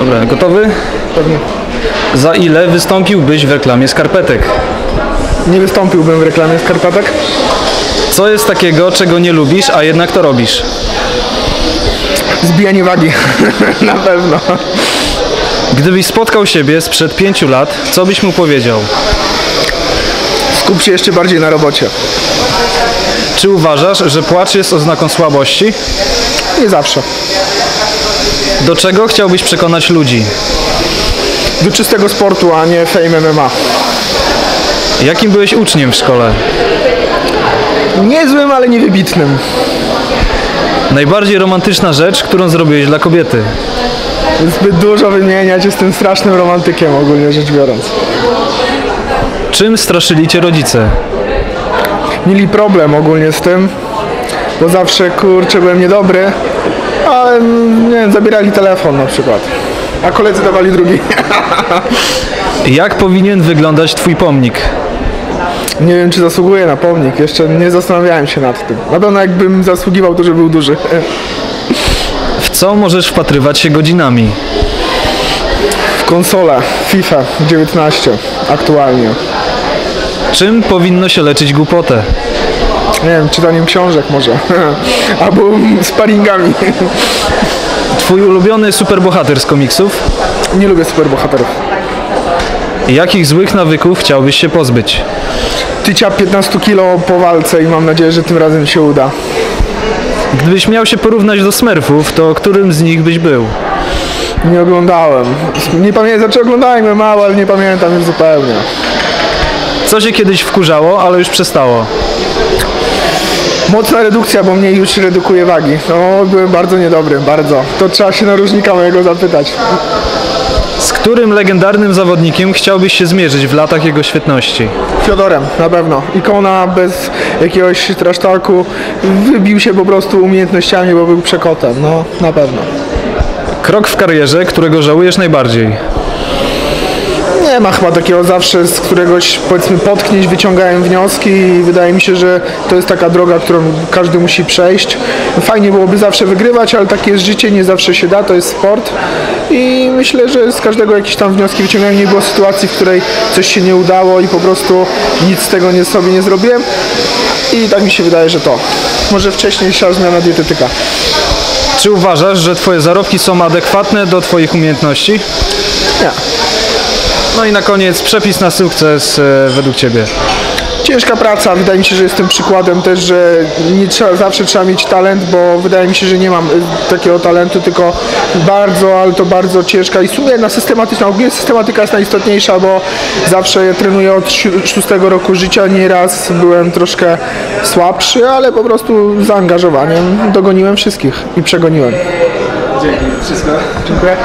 Dobra, gotowy? Pewnie. Za ile wystąpiłbyś w reklamie skarpetek? Nie wystąpiłbym w reklamie skarpetek. Co jest takiego, czego nie lubisz, a jednak to robisz? Zbijanie wagi. Na pewno. Gdybyś spotkał siebie sprzed pięciu lat, co byś mu powiedział? Skup się jeszcze bardziej na robocie. Czy uważasz, że płacz jest oznaką słabości? Nie zawsze. Do czego chciałbyś przekonać ludzi? Do czystego sportu, a nie fame MMA. Jakim byłeś uczniem w szkole? Niezłym, ale niewybitnym. Najbardziej romantyczna rzecz, którą zrobiłeś dla kobiety? Zbyt dużo wymieniać, jestem strasznym romantykiem ogólnie rzecz biorąc. Czym straszyli cię rodzice? Mieli problem ogólnie z tym, bo zawsze kurczę byłem niedobry, ale mm, nie wiem, zabierali telefon na przykład. A koledzy dawali drugi. Jak powinien wyglądać twój pomnik? Nie wiem, czy zasługuje na pomnik. Jeszcze nie zastanawiałem się nad tym. Na pewno jakbym zasługiwał, to żeby był duży. W co możesz wpatrywać się godzinami? W konsolę FIFA 19 aktualnie. Czym powinno się leczyć głupotę? Nie wiem, czytaniem książek może. Albo sparingami. Twój ulubiony superbohater z komiksów? Nie lubię superbohaterów. Jakich złych nawyków chciałbyś się pozbyć? Tycia 15 kilo po walce i mam nadzieję, że tym razem się uda. Gdybyś miał się porównać do Smurfów, to którym z nich byś był? Nie oglądałem. Nie pamiętam, znaczy oglądałem mało, ale nie pamiętam już zupełnie. Co się kiedyś wkurzało, ale już przestało? Mocna redukcja, bo mnie już redukuje wagi. No, byłem bardzo niedobry, bardzo. To trzeba się narożnika mojego zapytać. Z którym legendarnym zawodnikiem chciałbyś się zmierzyć w latach jego świetności? Fiodorem, na pewno. Ikona bez jakiegoś trasztaku. Wybił się po prostu umiejętnościami, bo był przekotem. No, na pewno. Krok w karierze, którego żałujesz najbardziej? Nie ma takiego zawsze, z któregoś powiedzmy potknięć wyciągałem wnioski i wydaje mi się, że to jest taka droga, którą każdy musi przejść. Fajnie byłoby zawsze wygrywać, ale takie jest życie, nie zawsze się da, to jest sport i myślę, że z każdego jakieś tam wnioski wyciągałem. Nie było sytuacji, w której coś się nie udało i po prostu nic z tego nie sobie nie zrobiłem i tak mi się wydaje, że to. Może wcześniejsza zmiana dietetyka. Czy uważasz, że twoje zarobki są adekwatne do twoich umiejętności? Nie. No i na koniec przepis na sukces e, według ciebie. Ciężka praca, wydaje mi się, że jestem przykładem też, że nie trzeba, zawsze trzeba mieć talent, bo wydaje mi się, że nie mam y, takiego talentu, tylko bardzo, ale to bardzo ciężka i sumienna, systematyczna. Ogólnie systematyka jest najistotniejsza, bo zawsze ja trenuję od szóstego roku życia, nieraz byłem troszkę słabszy, ale po prostu zaangażowaniem dogoniłem wszystkich i przegoniłem. Dzięki, wszystko. Dziękuję.